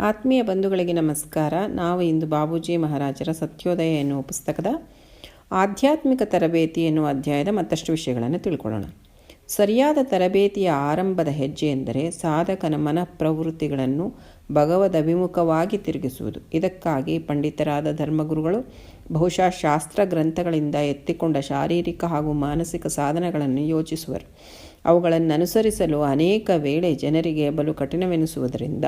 ಆತ್ಮೀಯ ಬಂಧುಗಳಿಗೆ ನಮಸ್ಕಾರ. ನಾವು ಇಂದು ಬಾಬೂಜಿ ಮಹಾರಾಜರ ಸತ್ಯೋದಯ ಎನ್ನುವ ಪುಸ್ತಕದ ಆಧ್ಯಾತ್ಮಿಕ ತರಬೇತಿ ಎನ್ನುವ ಅಧ್ಯಾಯದ ಮತ್ತಷ್ಟು ವಿಷಯಗಳನ್ನು ತಿಳ್ಕೊಳ್ಳೋಣ. ಸರಿಯಾದ ತರಬೇತಿಯ ಆರಂಭದ ಹೆಜ್ಜೆ ಎಂದರೆ ಸಾಧಕನ ಮನ ಪ್ರವೃತ್ತಿಗಳನ್ನು ಭಗವದ್ ಅಭಿಮುಖವಾಗಿ ತಿರುಗಿಸುವುದು. ಇದಕ್ಕಾಗಿ ಪಂಡಿತರಾದ ಧರ್ಮಗುರುಗಳು ಬಹುಶಃ ಶಾಸ್ತ್ರ ಗ್ರಂಥಗಳಿಂದ ಎತ್ತಿಕೊಂಡ ಶಾರೀರಿಕ ಹಾಗೂ ಮಾನಸಿಕ ಸಾಧನಗಳನ್ನು ಯೋಚಿಸುವರು. ಅವುಗಳನ್ನು ಅನುಸರಿಸಲು ಅನೇಕ ವೇಳೆ ಜನರಿಗೆ ಬಲು ಕಠಿಣವೆನಿಸುವುದರಿಂದ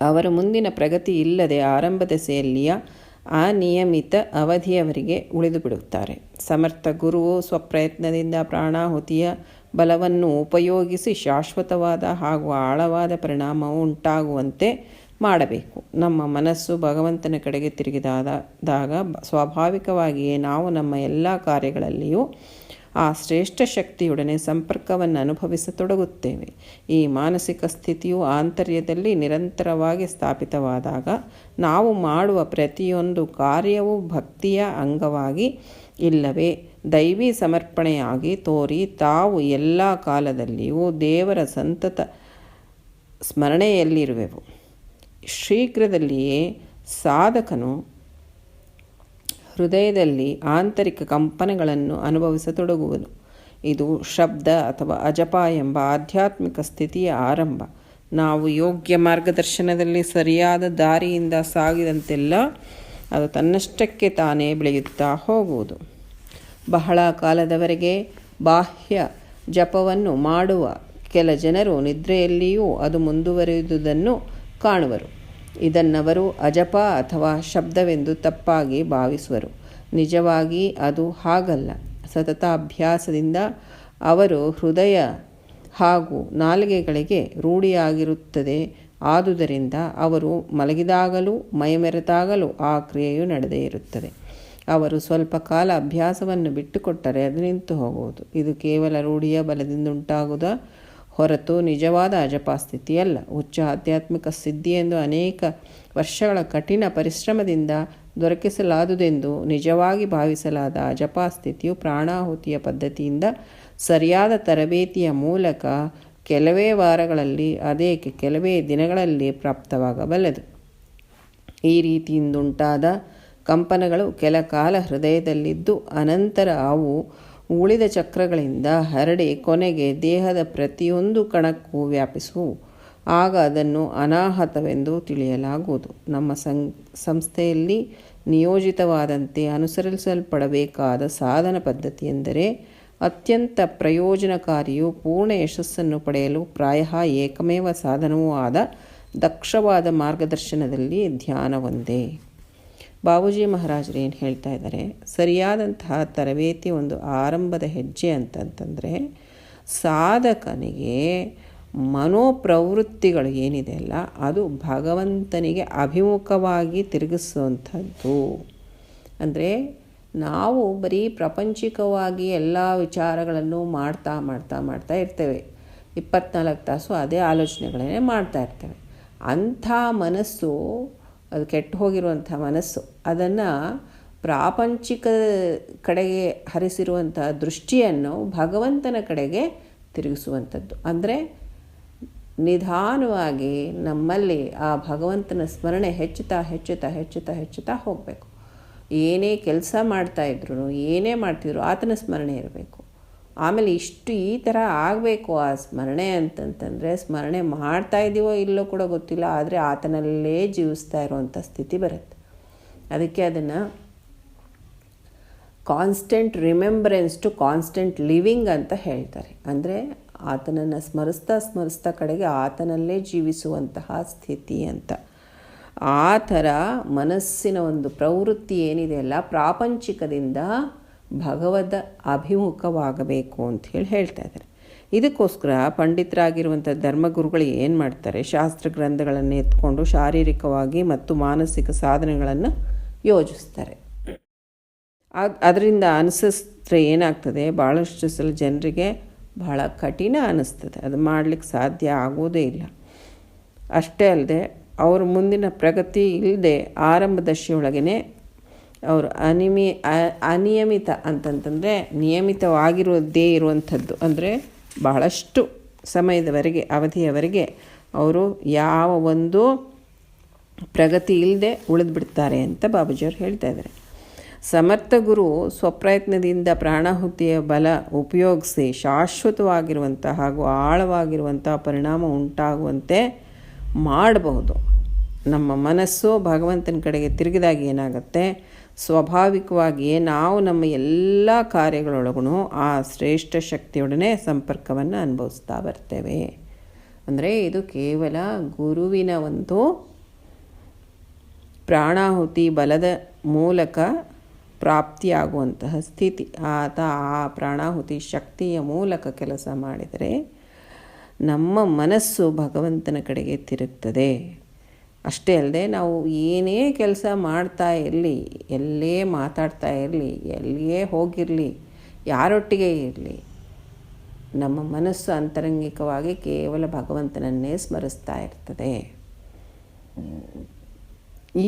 ಅವರ ಮುಂದಿನ ಪ್ರಗತಿ ಇಲ್ಲದೆ ಆರಂಭ ದೆಸೆಯಲ್ಲಿಯ ಅನಿಯಮಿತ ಅವಧಿಯವರಿಗೆ ಉಳಿದು ಬಿಡುತ್ತಾರೆ ಸಮರ್ಥ ಗುರುವು, ಸ್ವಪ್ರಯತ್ನದಿಂದ ಪ್ರಾಣಾಹುತಿಯ ಬಲವನ್ನು ಉಪಯೋಗಿಸಿ ಶಾಶ್ವತವಾದ ಹಾಗೂ ಆಳವಾದ ಪರಿಣಾಮವು ಉಂಟಾಗುವಂತೆ ಮಾಡಬೇಕು. ನಮ್ಮ ಮನಸ್ಸು ಭಗವಂತನ ಕಡೆಗೆ ತಿರುಗಿದಾದಾಗ ಸ್ವಾಭಾವಿಕವಾಗಿಯೇ ನಾವು ನಮ್ಮ ಎಲ್ಲ ಕಾರ್ಯಗಳಲ್ಲಿಯೂ ಆ ಶ್ರೇಷ್ಠ ಶಕ್ತಿಯೊಡನೆ ಸಂಪರ್ಕವನ್ನು ಅನುಭವಿಸತೊಡಗುತ್ತೇವೆ. ಈ ಮಾನಸಿಕ ಸ್ಥಿತಿಯು ಆಂತರ್ಯದಲ್ಲಿ ನಿರಂತರವಾಗಿ ಸ್ಥಾಪಿತವಾದಾಗ ನಾವು ಮಾಡುವ ಪ್ರತಿಯೊಂದು ಕಾರ್ಯವೂ ಭಕ್ತಿಯ ಅಂಗವಾಗಿ ಇಲ್ಲವೇ? ದೈವಿ ಸಮರ್ಪಣೆಯಾಗಿ ತೋರಿ ತಾವು ಎಲ್ಲ ಕಾಲದಲ್ಲಿಯೂ ದೇವರ ಸಂತತ ಸ್ಮರಣೆಯಲ್ಲಿರುವೆವು. ಶೀಘ್ರದಲ್ಲಿಯೇ ಸಾಧಕನು ಹೃದಯದಲ್ಲಿ ಆಂತರಿಕ ಕಂಪನಗಳನ್ನು ಅನುಭವಿಸತೊಡಗುವುದು ಇದು ಶಬ್ದ ಅಥವಾ ಅಜಪ ಎಂಬ ಆಧ್ಯಾತ್ಮಿಕ ಸ್ಥಿತಿಯ ಆರಂಭ. ನಾವು ಯೋಗ್ಯ ಮಾರ್ಗದರ್ಶನದಲ್ಲಿ ಸರಿಯಾದ ದಾರಿಯಿಂದ ಸಾಗಿದಂತೆಲ್ಲ ಅದು ತನ್ನಷ್ಟಕ್ಕೆ ತಾನೇ ಬೆಳೆಯುತ್ತಾ ಹೋಗುವುದು. ಬಹಳ ಕಾಲದವರೆಗೆ ಬಾಹ್ಯ ಜಪವನ್ನು ಮಾಡುವ ಕೆಲ ಜನರು ನಿದ್ರೆಯಲ್ಲಿಯೂ ಅದು ಮುಂದುವರಿಯುವುದನ್ನು ಕಾಣುವರು. ಇದನ್ನವರು ಅಜಪ ಅಥವಾ ಶಬ್ದವೆಂದು ತಪ್ಪಾಗಿ ಭಾವಿಸುವರು. ನಿಜವಾಗಿ ಅದು ಹಾಗಲ್ಲ. ಸತತ ಅಭ್ಯಾಸದಿಂದ ಅವರು ಹೃದಯ ಹಾಗೂ ನಾಲಿಗೆಗಳಿಗೆ ರೂಢಿಯಾಗಿರುತ್ತದೆ. ಆದುದರಿಂದ ಅವರು ಮಲಗಿದಾಗಲೂ ಮೈಮೆರೆತಾಗಲೂ ಆ ಕ್ರಿಯೆಯು ನಡೆದೇ ಇರುತ್ತದೆ. ಅವರು ಸ್ವಲ್ಪ ಕಾಲ ಅಭ್ಯಾಸವನ್ನು ಬಿಟ್ಟುಕೊಟ್ಟರೆ ಅದು ನಿಂತು ಹೋಗುವುದು. ಇದು ಕೇವಲ ರೂಢಿಯ ಬಲದಿಂದುಂಟಾಗುವುದ? ಹೊರತು ನಿಜವಾದ ಅಜಪಾಸ್ಥಿತಿಯಲ್ಲ ಉಚ್ಚ ಆಧ್ಯಾತ್ಮಿಕ ಸಿದ್ಧಿ ಎಂದು ಅನೇಕ ವರ್ಷಗಳ ಕಠಿಣ ಪರಿಶ್ರಮದಿಂದ ದೊರಕಿಸಲಾದುದೆಂದು ನಿಜವಾಗಿ ಭಾವಿಸಲಾದ ಅಜಪಾಸ್ಥಿತಿಯು ಪ್ರಾಣಾಹುತಿಯ ಪದ್ಧತಿಯಿಂದ ಸರಿಯಾದ ತರಬೇತಿಯ ಮೂಲಕ ಕೆಲವೇ ವಾರಗಳಲ್ಲಿ, ಅದೇಕೆ ಕೆಲವೇ ದಿನಗಳಲ್ಲಿ ಪ್ರಾಪ್ತವಾಗಬಲ್ಲದು. ಈ ರೀತಿಯಿಂದುಂಟಾದ ಕಂಪನಗಳು ಕೆಲ ಕಾಲ ಹೃದಯದಲ್ಲಿದ್ದು, ಅನಂತರ ಅವು ಉಳಿದ ಚಕ್ರಗಳಿಂದ ಹರಡಿ ಕೊನೆಗೆ ದೇಹದ ಪ್ರತಿಯೊಂದು ಕಣಕ್ಕೂ ವ್ಯಾಪಿಸುವು. ಆಗ ಅದನ್ನು ಅನಾಹತವೆಂದು ತಿಳಿಯಲಾಗುವುದು. ನಮ್ಮ ಸಂ, ಸಂಸ್ಥೆಯಲ್ಲಿ ನಿಯೋಜಿತವಾದಂತೆ ಅನುಸರಿಸಲ್ಪಡಬೇಕಾದ ಸಾಧನ ಪದ್ಧತಿ ಎಂದರೆ ಅತ್ಯಂತ ಪ್ರಯೋಜನಕಾರಿಯು ಪೂರ್ಣ ಯಶಸ್ಸನ್ನು ಪಡೆಯಲು ಪ್ರಾಯ ಏಕಮೇವ ಸಾಧನವೂ ಆದ ದಕ್ಷವಾದ ಮಾರ್ಗದರ್ಶನದಲ್ಲಿ ಧ್ಯಾನ ಒಂದೇ ಬಾಬೂಜಿ ಮಹಾರಾಜರು ಏನು ಹೇಳ್ತಾ ಇದ್ದಾರೆ? ಸರಿಯಾದಂತಹ ತರಬೇತಿ ಒಂದು ಆರಂಭದ ಹೆಜ್ಜೆ ಅಂತಂತಂದರೆ, ಸಾಧಕನಿಗೆ ಮನೋಪ್ರವೃತ್ತಿಗಳು ಏನಿದೆ ಅಲ್ಲ, ಅದು ಭಗವಂತನಿಗೆ ಅಭಿಮುಖವಾಗಿ ತಿರುಗಿಸುವಂಥದ್ದು. ಅಂದರೆ ನಾವು ಬರೀ ಪ್ರಪಂಚಿಕವಾಗಿ ಎಲ್ಲ ವಿಚಾರಗಳನ್ನು ಮಾಡ್ತಾ ಮಾಡ್ತಾ ಮಾಡ್ತಾ ಇರ್ತೇವೆ. ಇಪ್ಪತ್ನಾಲ್ಕು ತಾಸು ಅದೇ ಆಲೋಚನೆಗಳನ್ನೇ ಮಾಡ್ತಾ ಇರ್ತೇವೆ. ಅಂಥ ಮನಸ್ಸು ಅದು ಕೆಟ್ಟು ಹೋಗಿರುವಂಥ ಮನಸ್ಸು. ಅದನ್ನು ಪ್ರಾಪಂಚಿಕ ಕಡೆಗೆ ಹರಿಸಿರುವಂಥ ದೃಷ್ಟಿಯನ್ನು ಭಗವಂತನ ಕಡೆಗೆ ತಿರುಗಿಸುವಂಥದ್ದು. ಅಂದರೆ ನಿಧಾನವಾಗಿ ನಮ್ಮಲ್ಲಿ ಆ ಭಗವಂತನ ಸ್ಮರಣೆ ಹೆಚ್ಚುತ್ತಾ ಹೆಚ್ಚುತ್ತಾ ಹೆಚ್ಚುತ್ತಾ ಹೆಚ್ಚುತ್ತಾ ಹೋಗಬೇಕು. ಏನೇ ಕೆಲಸ ಮಾಡ್ತಾಯಿದ್ರು ಏನೇ ಮಾಡ್ತಿದ್ರು ಆತನ ಸ್ಮರಣೆ ಇರಬೇಕು. ಆಮೇಲೆ ಇಷ್ಟು ಈ ಥರ ಆಗಬೇಕು ಆ ಸ್ಮರಣೆ ಅಂತಂತಂದರೆ ಸ್ಮರಣೆ ಮಾಡ್ತಾ ಇದ್ದೀವೋ ಇಲ್ಲೋ ಕೂಡ ಗೊತ್ತಿಲ್ಲ, ಆದರೆ ಆತನಲ್ಲೇ ಜೀವಿಸ್ತಾ ಇರುವಂಥ ಸ್ಥಿತಿ ಬರುತ್ತೆ. ಅದಕ್ಕೆ ಅದನ್ನು constant remembrance to constant living ಅಂತ ಹೇಳ್ತಾರೆ. ಅಂದರೆ ಆತನನ್ನು ಸ್ಮರಿಸ್ತಾ ಸ್ಮರಿಸ್ತಾ ಕಡೆಗೆ ಆತನಲ್ಲೇ ಜೀವಿಸುವಂತಹ ಸ್ಥಿತಿ ಅಂತ. ಆ ಥರ ಮನಸ್ಸಿನ ಒಂದು ಪ್ರವೃತ್ತಿ ಏನಿದೆ ಅಲ್ಲ, ಪ್ರಾಪಂಚಿಕದಿಂದ ಭಗವದ ಅಭಿಮುಖವಾಗಬೇಕು ಅಂತ ಹೇಳಿ ಹೇಳ್ತಾ ಇದ್ದಾರೆ. ಇದಕ್ಕೋಸ್ಕರ ಪಂಡಿತರಾಗಿರುವಂಥ ಧರ್ಮಗುರುಗಳು ಏನು ಮಾಡ್ತಾರೆ? ಶಾಸ್ತ್ರ ಗ್ರಂಥಗಳನ್ನು ಎತ್ಕೊಂಡು ಶಾರೀರಿಕವಾಗಿ ಮತ್ತು ಮಾನಸಿಕ ಸಾಧನೆಗಳನ್ನು ಯೋಜಿಸ್ತಾರೆ. ಅದರಿಂದ ಅನಿಸಿಸ್ರೆ ಏನಾಗ್ತದೆ? ಭಾಳಷ್ಟು ಸಲ ಜನರಿಗೆ ಬಹಳ ಕಠಿಣ ಅನ್ನಿಸ್ತದೆ ಅದು ಮಾಡಲಿಕ್ಕೆ ಸಾಧ್ಯ ಆಗೋದೇ ಇಲ್ಲ. ಅಷ್ಟೇ ಅಲ್ಲದೆ ಅವರು ಮುಂದಿನ ಪ್ರಗತಿ ಇಲ್ಲದೆ ಆರಂಭ ದಶೆಯೊಳಗೇ ಅವರು ಅನಿಮಿ ಅನಿಯಮಿತ ಅಂತಂತಂದರೆ ನಿಯಮಿತವಾಗಿರೋದೇ ಇರುವಂಥದ್ದು. ಅಂದರೆ ಬಹಳಷ್ಟು ಸಮಯದವರೆಗೆ, ಅವಧಿಯವರೆಗೆ ಅವರು ಯಾವ ಒಂದು ಪ್ರಗತಿ ಇಲ್ಲದೆ ಉಳಿದ್ಬಿಡ್ತಾರೆ ಅಂತ ಬಾಬುಜಿಯವರು ಹೇಳ್ತಾ ಇದ್ದಾರೆ. ಸಮರ್ಥ ಗುರು ಸ್ವಪ್ರಯತ್ನದಿಂದ ಪ್ರಾಣಾಹುತಿಯ ಬಲ ಉಪಯೋಗಿಸಿ ಶಾಶ್ವತವಾಗಿರುವಂಥ ಹಾಗೂ ಆಳವಾಗಿರುವಂಥ ಪರಿಣಾಮ ಉಂಟಾಗುವಂತೆ ಮಾಡಬಹುದು. ನಮ್ಮ ಮನಸ್ಸು ಭಗವಂತನ ಕಡೆಗೆ ತಿರುಗಿದಾಗ ಏನಾಗುತ್ತೆ? ಸ್ವಾಭಾವಿಕವಾಗಿಯೇ ನಾವು ನಮ್ಮ ಎಲ್ಲ ಕಾರ್ಯಗಳೊಳಗೂ ಆ ಶ್ರೇಷ್ಠ ಶಕ್ತಿಯೊಡನೆ ಸಂಪರ್ಕವನ್ನು ಅನುಭವಿಸ್ತಾ ಬರ್ತೇವೆ. ಅಂದರೆ ಇದು ಕೇವಲ ಗುರುವಿನ ಒಂದು ಪ್ರಾಣಾಹುತಿ ಬಲದ ಮೂಲಕ ಪ್ರಾಪ್ತಿಯಾಗುವಂತಹ ಸ್ಥಿತಿ. ಆತ ಆ ಪ್ರಾಣಾಹುತಿ ಶಕ್ತಿಯ ಮೂಲಕ ಕೆಲಸ ಮಾಡಿದರೆ ನಮ್ಮ ಮನಸ್ಸು ಭಗವಂತನ ಕಡೆಗೆ ತಿರುಗ್ತದೆ. ಅಷ್ಟೇ ಅಲ್ಲದೆ ನಾವು ಏನೇ ಕೆಲಸ ಮಾಡ್ತಾ ಇರಲಿ, ಎಲ್ಲೇ ಮಾತಾಡ್ತಾ ಇರಲಿ, ಎಲ್ಲಿಯೇ ಹೋಗಿರಲಿ, ಯಾರೊಟ್ಟಿಗೆ ಇರಲಿ, ನಮ್ಮ ಮನಸ್ಸು ಅಂತರಂಗಿಕವಾಗಿ ಕೇವಲ ಭಗವಂತನನ್ನೇ ಸ್ಮರಿಸ್ತಾ ಇರ್ತದೆ.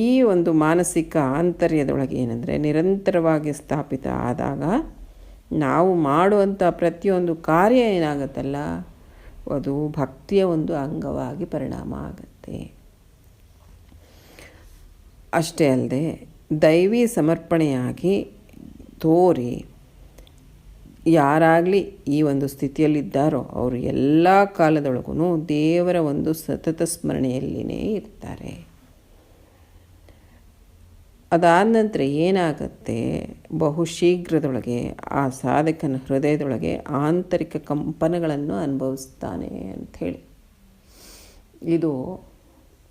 ಈ ಒಂದು ಮಾನಸಿಕ ಆಂತರ್ಯದೊಳಗೆ ಏನಂದರೆ ನಿರಂತರವಾಗಿ ಸ್ಥಾಪಿತ ಆದಾಗ ನಾವು ಮಾಡುವಂಥ ಪ್ರತಿಯೊಂದು ಕಾರ್ಯ ಏನಾಗುತ್ತಲ್ಲ, ಅದು ಭಕ್ತಿಯ ಒಂದು ಅಂಗವಾಗಿ ಪರಿಣಾಮ ಆಗುತ್ತೆ. ಅಷ್ಟೇ ಅಲ್ಲದೆ ದೈವಿ ಸಮರ್ಪಣೆಯಾಗಿ ತೋರಿ ಯಾರಾಗಲಿ ಈ ಒಂದು ಸ್ಥಿತಿಯಲ್ಲಿದ್ದಾರೋ ಅವರು ಎಲ್ಲ ಕಾಲದೊಳಗೂ ದೇವರ ಒಂದು ಸತತ ಸ್ಮರಣೆಯಲ್ಲಿನೇ ಇರ್ತಾರೆ. ಅದಾದ ನಂತರ ಏನಾಗುತ್ತೆ? ಬಹು ಶೀಘ್ರದೊಳಗೆ ಆ ಸಾಧಕನ ಹೃದಯದೊಳಗೆ ಆಂತರಿಕ ಕಂಪನಗಳನ್ನು ಅನುಭವಿಸ್ತಾನೆ ಅಂಥೇಳಿ. ಇದು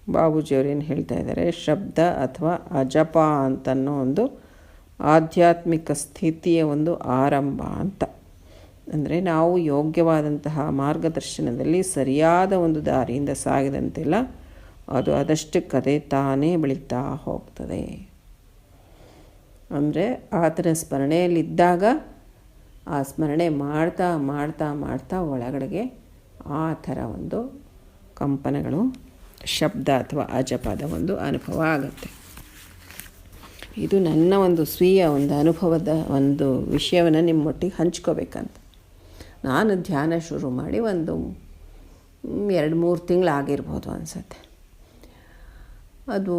ಬಾಬೂಜಿಯವರು ಏನು ಹೇಳ್ತಾ ಇದ್ದಾರೆ ಶಬ್ದ ಅಥವಾ ಅಜಪ ಅಂತನ್ನೋ ಒಂದು ಆಧ್ಯಾತ್ಮಿಕ ಸ್ಥಿತಿಯ ಒಂದು ಆರಂಭ ಅಂತ. ಅಂದರೆ ನಾವು ಯೋಗ್ಯವಾದಂತಹ ಮಾರ್ಗದರ್ಶನದಲ್ಲಿ ಸರಿಯಾದ ಒಂದು ದಾರಿಯಿಂದ ಸಾಗಿದಂತೆಲ್ಲ ಅದು ಅದಷ್ಟಕ್ಕದೇ ತಾನೇ ಬೆಳೀತಾ ಹೋಗ್ತದೆ. ಅಂದರೆ ಆತನ ಸ್ಮರಣೆಯಲ್ಲಿದ್ದಾಗ ಆ ಸ್ಮರಣೆ ಮಾಡ್ತಾ ಮಾಡ್ತಾ ಮಾಡ್ತಾ ಒಳಗಡೆಗೆ ಆ ಥರ ಒಂದು ಕಂಪನಗಳು ಶಬ್ದ ಅಥವಾ ಆಜಪದ ಒಂದು ಅನುಭವ ಆಗುತ್ತೆ. ಇದು ನನ್ನ ಒಂದು ಸ್ವೀಯ ಒಂದು ಅನುಭವದ ಒಂದು ವಿಷಯವನ್ನು ನಿಮ್ಮೊಟ್ಟಿಗೆ ಹಂಚ್ಕೋಬೇಕಂತ. ನಾನು ಧ್ಯಾನ ಶುರು ಮಾಡಿ ಒಂದು ಎರಡು ಮೂರು ತಿಂಗಳಾಗಿರ್ಬೋದು ಅನಿಸುತ್ತೆ. ಅದು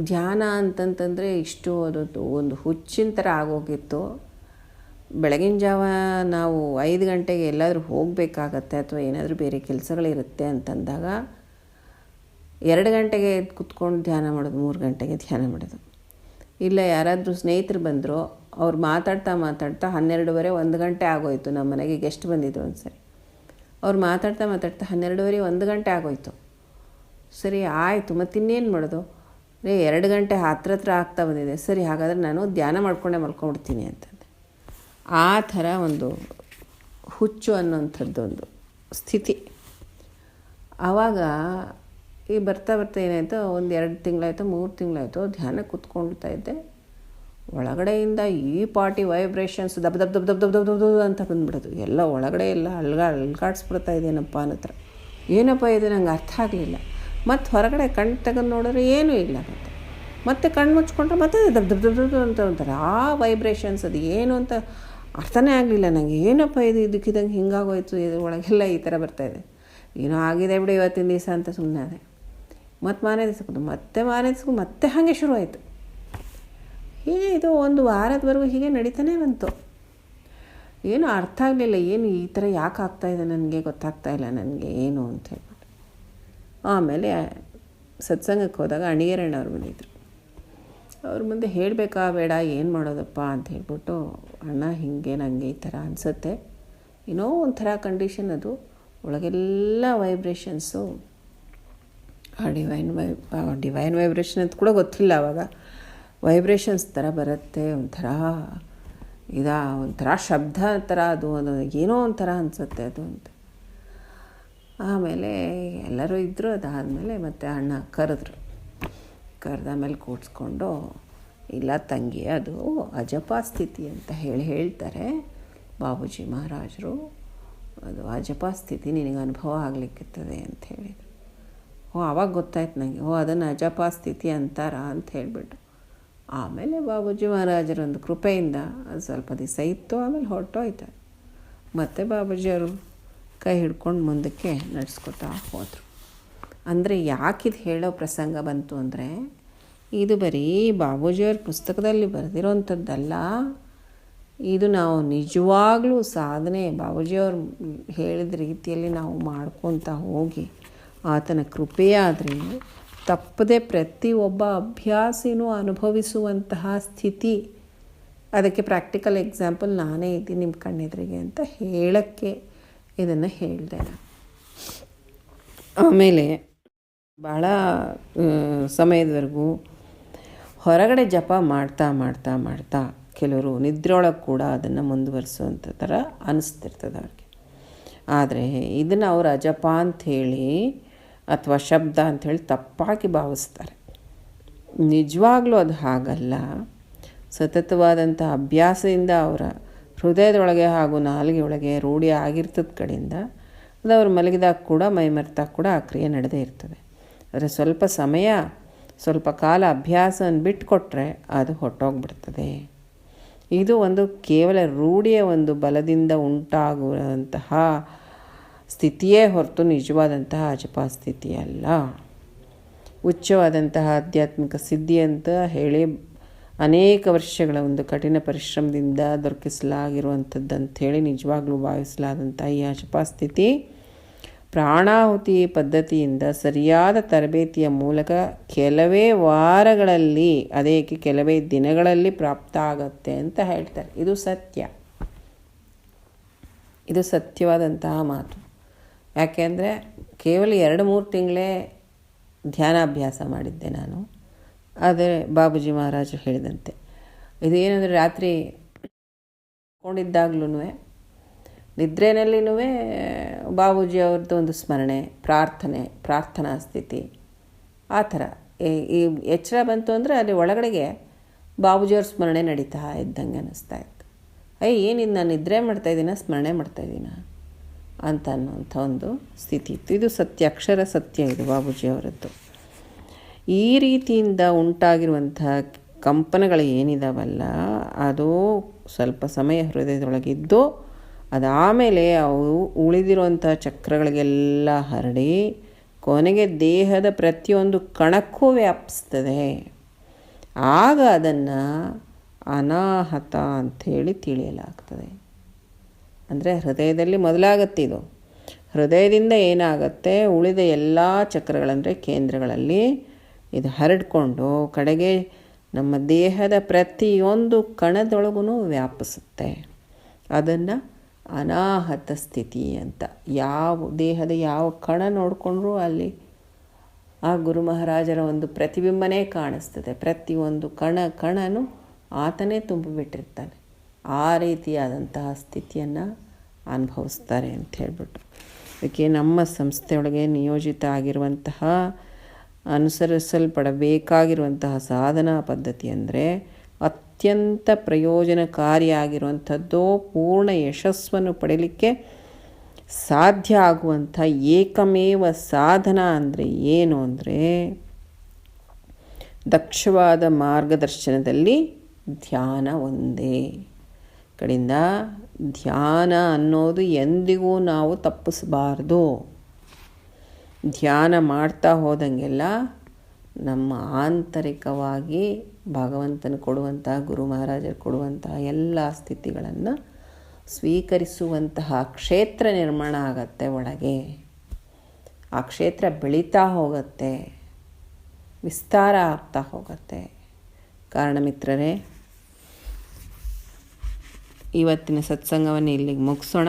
ಧ್ಯಾನ ಅಂತಂತಂದರೆ ಇಷ್ಟು ಅದು ಒಂದು ಹುಚ್ಚಿನ ಥರ ಆಗೋಗಿತ್ತು. ಬೆಳಗಿನ ಜಾವ ನಾವು ಐದು ಗಂಟೆಗೆ ಎಲ್ಲಾದರೂ ಹೋಗಬೇಕಾಗತ್ತೆ ಅಥವಾ ಏನಾದರೂ ಬೇರೆ ಕೆಲಸಗಳಿರುತ್ತೆ ಅಂತಂದಾಗ ಎರಡು ಗಂಟೆಗೆ ಕುತ್ಕೊಂಡು ಧ್ಯಾನ ಮಾಡೋದು, ಮೂರು ಗಂಟೆಗೆ ಧ್ಯಾನ ಮಾಡೋದು. ಇಲ್ಲ ಯಾರಾದರೂ ಸ್ನೇಹಿತರು ಬಂದರು, ಅವ್ರು ಮಾತಾಡ್ತಾ ಮಾತಾಡ್ತಾ ಹನ್ನೆರಡುವರೆ, ಒಂದು ಗಂಟೆ ಆಗೋಯ್ತು. ನಮ್ಮ ಮನೆಗೆ ಗೆಸ್ಟ್ ಬಂದಿದ್ರು ಒಂದು ಸರಿ ಅವ್ರು ಮಾತಾಡ್ತಾ ಮಾತಾಡ್ತಾ ಹನ್ನೆರಡುವರೆ, ಒಂದು ಗಂಟೆ ಆಗೋಯ್ತು. ಸರಿ, ಆಯಿತು. ಮತ್ತು ಇನ್ನೇನು ಮಾಡೋದು? ರೇ ಎರಡು ಗಂಟೆ ಹತ್ರ ಹತ್ರ ಆಗ್ತಾ ಬಂದಿದೆ. ಸರಿ, ಹಾಗಾದರೆ ನಾನು ಧ್ಯಾನ ಮಾಡ್ಕೊಂಡೆ ಮಲ್ಕೊಂಡ್ಬಿಡ್ತೀನಿ ಅಂತಂದೆ ಆ ಥರ ಒಂದು ಹುಚ್ಚು ಅನ್ನೋಂಥದ್ದೊಂದು ಸ್ಥಿತಿ ಆವಾಗ ಈ ಬರ್ತಾ ಬರ್ತಾ ಏನಾಯಿತು ಒಂದು ಎರಡು ತಿಂಗಳಾಯಿತು ಮೂರು ತಿಂಗಳಾಯಿತು ಧ್ಯಾನ ಕೂತ್ಕೊಳ್ತಾ ಇದ್ದೆ ಒಳಗಡೆಯಿಂದ ಈ ಪಾಟಿ ವೈಬ್ರೇಷನ್ಸ್ ದಬ್ ದಬ್ ದಬ್ ದಬ್ ದಬ್ ದಬ್ ದಬ್ ಅಂತ ಬಂದ್ಬಿಡೋದು ಎಲ್ಲ ಒಳಗಡೆ ಎಲ್ಲ ಅಲ್ಗಾ ಅಳ್ಗಾಡ್ಸ್ಬಿಡ್ತಾ ಇದೇನಪ್ಪ ಅನ್ನತ್ರ ಏನಪ್ಪ ಇದು ನಂಗೆ ಅರ್ಥ ಆಗಲಿಲ್ಲ ಮತ್ತು ಹೊರಗಡೆ ಕಣ್ಣು ತೆಗೆದು ನೋಡಿದ್ರೆ ಏನೂ ಇಲ್ಲ ಮತ್ತೆ ಮತ್ತೆ ಕಣ್ಣು ಮುಚ್ಕೊಂಡ್ರೆ ಮತ್ತೆ ದಬ್ ದಬ್ ದಬ್ ದಬ್ ಅಂತ ಅಂತಾರೆ ಆ ವೈಬ್ರೇಷನ್ಸ್ ಅದು ಏನು ಅಂತ ಅರ್ಥನೇ ಆಗಲಿಲ್ಲ. ನನಗೆ ಏನಪ್ಪ ಇದು ಇದಕ್ಕಿದಂಗೆ ಹಿಂಗಾಗೋಯ್ತು, ಇದು ಒಳಗೆಲ್ಲ ಈ ಥರ ಬರ್ತಾಯಿದೆ ಏನೋ ಆಗಿದೆ ಬಿಡಿ ಇವತ್ತಿನ ದಿವಸ ಅಂತ ಸುಮ್ಮನೆ ಮತ್ತು ಮಾರನೇ ದಿವಸ ಮತ್ತೆ ಮಾರನೇ ದಿವಸಕ್ಕೂ ಮತ್ತೆ ಹಾಗೆ ಶುರುವಾಯಿತು. ಹೀಗೆ ಇದು ಒಂದು ವಾರದವರೆಗೂ ಹೀಗೆ ನಡೀತಾನೆ ಬಂತು. ಏನು ಅರ್ಥ ಆಗಲಿಲ್ಲ, ಏನು ಈ ಥರ ಯಾಕೆ ಆಗ್ತಾಯಿದೆ ನನಗೆ ಗೊತ್ತಾಗ್ತಾ ಇಲ್ಲ, ನನಗೆ ಏನು ಅಂತ ಹೇಳ್ಬಿಟ್ಟು. ಆಮೇಲೆ ಸತ್ಸಂಗಕ್ಕೆ ಹೋದಾಗ ಅಣಿಗೆರಣ್ಣವ್ರು ಬಂದಿದ್ರು. ಅವ್ರ ಮುಂದೆ ಹೇಳಬೇಕಾ, ಬೇಡ, ಏನು ಮಾಡೋದಪ್ಪ? ಅಂತ ಹೇಳ್ಬಿಟ್ಟು, ಅಣ್ಣ, ಹಿಂಗೆ ನನಗೆ ಈ ಥರ ಅನಿಸುತ್ತೆ. ಏನೋ ಒಂಥರ ಕಂಡೀಷನ್ ಅದು. ಒಳಗೆಲ್ಲ ವೈಬ್ರೇಷನ್ಸು ಆ ಡಿವೈನ್ ವೈ ಡಿವೈನ್ ವೈಬ್ರೇಷನ್ ಅಂತ ಕೂಡ ಗೊತ್ತಿಲ್ಲ ಅವಾಗ. ವೈಬ್ರೇಷನ್ಸ್ ಥರ ಬರುತ್ತೆ, ಒಂಥರ ಇದಾ, ಒಂಥರ ಶಬ್ದ ಥರ ಅದು ಅದು ಏನೋ ಒಂಥರ ಅನಿಸುತ್ತೆ ಅದು ಅಂತ. ಆಮೇಲೆ ಎಲ್ಲರೂ ಇದ್ದರು ಅದಾದಮೇಲೆ ಮತ್ತೆ ಅಣ್ಣ ಕರೆದ್ರು. ಕರೆದಾಮೇಲೆ ಕೂಡಿಸ್ಕೊಂಡು, ಇಲ್ಲ ತಂಗಿ, ಅದು ಅಜಪ ಸ್ಥಿತಿ ಅಂತ ಹೇಳಿ ಹೇಳ್ತಾರೆ ಬಾಬೂಜಿ ಮಹಾರಾಜರು. ಅದು ಅಜಪ ಸ್ಥಿತಿ ನಿನಗೆ ಅನುಭವ ಆಗಲಿಕ್ಕಿರ್ತದೆ ಅಂತ ಹೇಳಿದರು. ಓ ಆವಾಗ ಗೊತ್ತಾಯ್ತು ನನಗೆ ಓ, ಅದನ್ನು ಅಜಪ ಸ್ಥಿತಿ ಅಂತಾರ ಅಂತ ಹೇಳಿಬಿಟ್ಟು ಆಮೇಲೆ ಬಾಬೂಜಿ ಮಹಾರಾಜರ ಒಂದು ಕೃಪೆಯಿಂದ ಅದು ಸ್ವಲ್ಪ ದಿವಸ ಇತ್ತು, ಆಮೇಲೆ ಹೊರಟೋಯ್ತು. ಮತ್ತೆ ಬಾಬೂಜಿಯವರು ಕೈ ಹಿಡ್ಕೊಂಡು ಮುಂದಕ್ಕೆ ನಡೆಸ್ಕೊತಾ ಹೋದರು. ಅಂದರೆ ಯಾಕಿದು ಹೇಳೋ ಪ್ರಸಂಗ ಬಂತು ಅಂದರೆ, ಇದು ಬರೀ ಬಾಬೂಜಿಯವ್ರ ಪುಸ್ತಕದಲ್ಲಿ ಬರೆದಿರೋಂಥದ್ದಲ್ಲ. ಇದು ನಾವು ನಿಜವಾಗ್ಲೂ ಸಾಧನೆ ಬಾಬೂಜಿಯವ್ರು ಹೇಳಿದ ರೀತಿಯಲ್ಲಿ ನಾವು ಮಾಡ್ಕೊತಾ ಹೋಗಿ ಆತನ ಕೃಪೆಯಾದರೆ ತಪ್ಪದೆ ಪ್ರತಿಯೊಬ್ಬ ಅಭ್ಯಾಸಿನೂ ಅನುಭವಿಸುವಂತಹ ಸ್ಥಿತಿ. ಅದಕ್ಕೆ ಪ್ರಾಕ್ಟಿಕಲ್ ಎಕ್ಸಾಂಪಲ್ ನಾನೇ ಇದ್ದೀನಿ ನಿಮ್ಮ ಕಣ್ಣೆದುರಿಗೆ ಅಂತ ಹೇಳೋಕ್ಕೆ ಇದನ್ನು ಹೇಳಿದೆ ಆಮೇಲೆ ಭಾಳ ಸಮಯದವರೆಗೂ ಹೊರಗಡೆ ಜಪ ಮಾಡ್ತಾ ಮಾಡ್ತಾ ಮಾಡ್ತಾ ಕೆಲವರು ನಿದ್ರೆಯೊಳಗೆ ಕೂಡ ಅದನ್ನು ಮುಂದುವರಿಸುವಂಥ ಥರ ಅನಿಸ್ತಿರ್ತದೆ ಅವ್ರಿಗೆ ಆದರೆ ಇದನ್ನು ಅವರು ಅಜಪ ಅಂಥೇಳಿ ಅಥವಾ ಶಬ್ದ ಅಂಥೇಳಿ ತಪ್ಪಾಗಿ ಭಾವಿಸ್ತಾರೆ. ನಿಜವಾಗ್ಲೂ ಅದು ಹಾಗಲ್ಲ. ಸತತವಾದಂಥ ಅಭ್ಯಾಸದಿಂದ ಅವರ ಹೃದಯದೊಳಗೆ ಹಾಗೂ ನಾಲಿಗೆಯೊಳಗೆ ರೂಢಿ ಆಗಿರ್ತದ ಕಡೆಯಿಂದ ಅದು ಅವ್ರು ಮಲಗಿದಾಗ ಕೂಡ ಮೈಮರ್ತಾಗ ಕೂಡ ಆ ಕ್ರಿಯೆ ನಡೆದೇ ಇರ್ತದೆ. ಆದರೆ ಸ್ವಲ್ಪ ಸಮಯ, ಸ್ವಲ್ಪ ಕಾಲ ಅಭ್ಯಾಸನ ಬಿಟ್ಟುಕೊಟ್ರೆ ಅದು ಹೊಟ್ಟೋಗ್ಬಿಡ್ತದೆ. ಇದು ಒಂದು ಕೇವಲ ರೂಢಿಯ ಒಂದು ಬಲದಿಂದ ಉಂಟಾಗುವಂತಹ ಸ್ಥಿತಿಯೇ ಹೊರತು ನಿಜವಾದಂತಹ ಅಜಪ ಸ್ಥಿತಿ ಅಲ್ಲ. ಉಚ್ಚವಾದಂತಹ ಆಧ್ಯಾತ್ಮಿಕ ಸಿದ್ಧಿ ಅಂತ ಹೇಳಿ ಅನೇಕ ವರ್ಷಗಳ ಒಂದು ಕಠಿಣ ಪರಿಶ್ರಮದಿಂದ ದೊರಕಿಸಲಾಗಿರುವಂಥದ್ದು ಅಂಥೇಳಿ ನಿಜವಾಗ್ಲೂ ಭಾವಿಸಲಾದಂಥ ಈ ಅಜಪ ಸ್ಥಿತಿ ಪ್ರಾಣಾಹುತಿ ಪದ್ಧತಿಯಿಂದ ಸರಿಯಾದ ತರಬೇತಿಯ ಮೂಲಕ ಕೆಲವೇ ವಾರಗಳಲ್ಲಿ, ಅದೇಕೆ ಕೆಲವೇ ದಿನಗಳಲ್ಲಿ ಪ್ರಾಪ್ತ ಆಗುತ್ತೆ ಅಂತ ಹೇಳ್ತಾರೆ. ಇದು ಸತ್ಯ. ಇದು ಸತ್ಯವಾದಂತಹ ಮಾತು. ಯಾಕೆಂದರೆ ಕೇವಲ ಎರಡು ಮೂರು ತಿಂಗಳೇ ಧ್ಯಾನಾಭ್ಯಾಸ ಮಾಡಿದ್ದೆ ನಾನು. ಆದರೆ ಬಾಬುಜಿ ಮಹಾರಾಜರು ಹೇಳಿದಂತೆ. ಇದೇನೆಂದರೆ ರಾತ್ರಿ ಕೊಂಡಿದ್ದಾಗ್ಲೂ ನಿದ್ರೆಯಲ್ಲಿನೂ ಬಾಬೂಜಿ ಅವ್ರದ್ದು ಒಂದು ಸ್ಮರಣೆ, ಪ್ರಾರ್ಥನೆ, ಪ್ರಾರ್ಥನಾ ಸ್ಥಿತಿ. ಆ ಥರ. ಈ ಎಚ್ಚರ ಬಂತು ಅಂದರೆ ಅಲ್ಲಿ ಒಳಗಡೆಗೆ ಬಾಬೂಜಿಯವ್ರ ಸ್ಮರಣೆ ನಡೀತಾ ಇದ್ದಂಗೆ ಅನ್ನಿಸ್ತಾ ಇತ್ತು. ಅಯ್ಯ, ಏನಿದು ನಾನು ನಿದ್ರೆ ಮಾಡ್ತಾಯಿದ್ದೀನ ಸ್ಮರಣೆ ಮಾಡ್ತಾಯಿದ್ದೀನ ಅಂತ ಅನ್ನುವಂಥ ಒಂದು ಸ್ಥಿತಿ ಇತ್ತು. ಇದು ಸತ್ಯ, ಅಕ್ಷರ ಸತ್ಯ ಇದು ಬಾಬೂಜಿ ಅವರದ್ದು ಈ ರೀತಿಯಿಂದ ಉಂಟಾಗಿರುವಂಥ ಕಂಪನಗಳು ಏನಿದಾವಲ್ಲ, ಅದು ಸ್ವಲ್ಪ ಸಮಯ ಹೃದಯದೊಳಗಿದ್ದು ಅದಾದಮೇಲೆ ಅವು ಉಳಿದಿರುವಂಥ ಚಕ್ರಗಳಿಗೆಲ್ಲ ಹರಡಿ ಕೊನೆಗೆ ದೇಹದ ಪ್ರತಿಯೊಂದು ಕಣಕ್ಕೂ ವ್ಯಾಪಿಸ್ತದೆ. ಆಗ ಅದನ್ನು ಅನಾಹತ ಅಂಥೇಳಿ ತಿಳಿಯಲಾಗ್ತದೆ. ಅಂದರೆ ಹೃದಯದಲ್ಲಿ ಮೊದಲಾಗತ್ತೆ ಇದು. ಹೃದಯದಿಂದ ಏನಾಗುತ್ತೆ? ಉಳಿದ ಎಲ್ಲ ಚಕ್ರಗಳಂದರೆ ಕೇಂದ್ರಗಳಲ್ಲಿ ಇದು ಹರಡ್ಕೊಂಡು ಕಡೆಗೆ ನಮ್ಮ ದೇಹದ ಪ್ರತಿಯೊಂದು ಕಣದೊಳಗೂ ವ್ಯಾಪಿಸುತ್ತೆ. ಅದನ್ನು ಅನಾಹತ ಸ್ಥಿತಿ ಅಂತ. ಯಾವ ದೇಹದ ಯಾವ ಕಣ ನೋಡಿಕೊಂಡ್ರೂ ಅಲ್ಲಿ ಆ ಗುರು ಮಹಾರಾಜರ ಒಂದು ಪ್ರತಿಬಿಂಬನೇ ಕಾಣಿಸ್ತದೆ. ಪ್ರತಿಯೊಂದು ಕಣ ಕಣನು ಆತನೇ ತುಂಬಿಬಿಟ್ಟಿರ್ತಾನೆ. ಆ ರೀತಿಯಾದಂತಹ ಸ್ಥಿತಿಯನ್ನು ಅನುಭವಿಸ್ತಾರೆ ಅಂತ ಹೇಳ್ಬಿಟ್ಟು. ಅದಕ್ಕೆ ನಮ್ಮ ಸಂಸ್ಥೆಯೊಳಗೆ ನಿಯೋಜಿತ ಆಗಿರುವಂತಹ ಅನುಸರಿಸಲ್ಪಡಬೇಕಾಗಿರುವಂತಹ ಸಾಧನಾ ಪದ್ಧತಿ ಅಂದರೆ ಅತ್ಯಂತ ಪ್ರಯೋಜನಕಾರಿಯಾಗಿರುವಂಥದ್ದು ಪೂರ್ಣ ಯಶಸ್ಸನ್ನು ಪಡೆಯಲಿಕ್ಕೆ ಸಾಧ್ಯ ಆಗುವಂಥ ಏಕಮೇವ ಸಾಧನ ಅಂದರೆ ಏನು ಅಂದರೆ ದಕ್ಷವಾದ ಮಾರ್ಗದರ್ಶನದಲ್ಲಿ ಧ್ಯಾನ ಒಂದೇ. ಕಡೆಯಿಂದ ಧ್ಯಾನ ಅನ್ನೋದು ಎಂದಿಗೂ ನಾವು ತಪ್ಪಿಸಬಾರ್ದು. ಧ್ಯಾನ ಮಾಡ್ತಾ ಹೋದಂಗೆಲ್ಲ ನಮ್ಮ ಆಂತರಿಕವಾಗಿ ಭಗವಂತನ ಕೊಡುವಂತಹ, ಗುರು ಮಹಾರಾಜರು ಕೊಡುವಂತಹ ಎಲ್ಲ ಸ್ಥಿತಿಗಳನ್ನು ಸ್ವೀಕರಿಸುವಂತಹ ಕ್ಷೇತ್ರ ನಿರ್ಮಾಣ ಆಗತ್ತೆ ಒಳಗೆ. ಆ ಕ್ಷೇತ್ರ ಬೆಳೀತಾ ಹೋಗುತ್ತೆ, ವಿಸ್ತಾರ ಆಗ್ತಾ ಹೋಗುತ್ತೆ. ಕಾರಣ ಮಿತ್ರರೇ, ಇವತ್ತಿನ ಸತ್ಸಂಗವನ್ನು ಇಲ್ಲಿಗೆ ಮುಗಿಸೋಣ.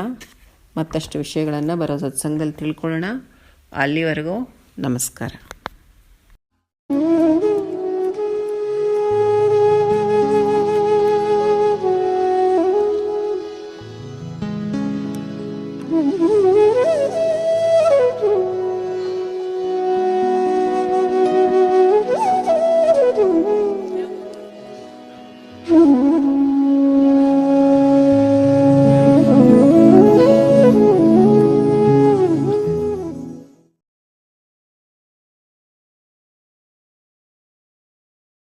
ಮತ್ತಷ್ಟು ವಿಷಯಗಳನ್ನು ಬರೋ ಸತ್ಸಂಗದಲ್ಲಿ ತಿಳ್ಕೊಳ್ಳೋಣ. ಅಲ್ಲಿವರೆಗೂ ನಮಸ್ಕಾರ. Mm-hmm.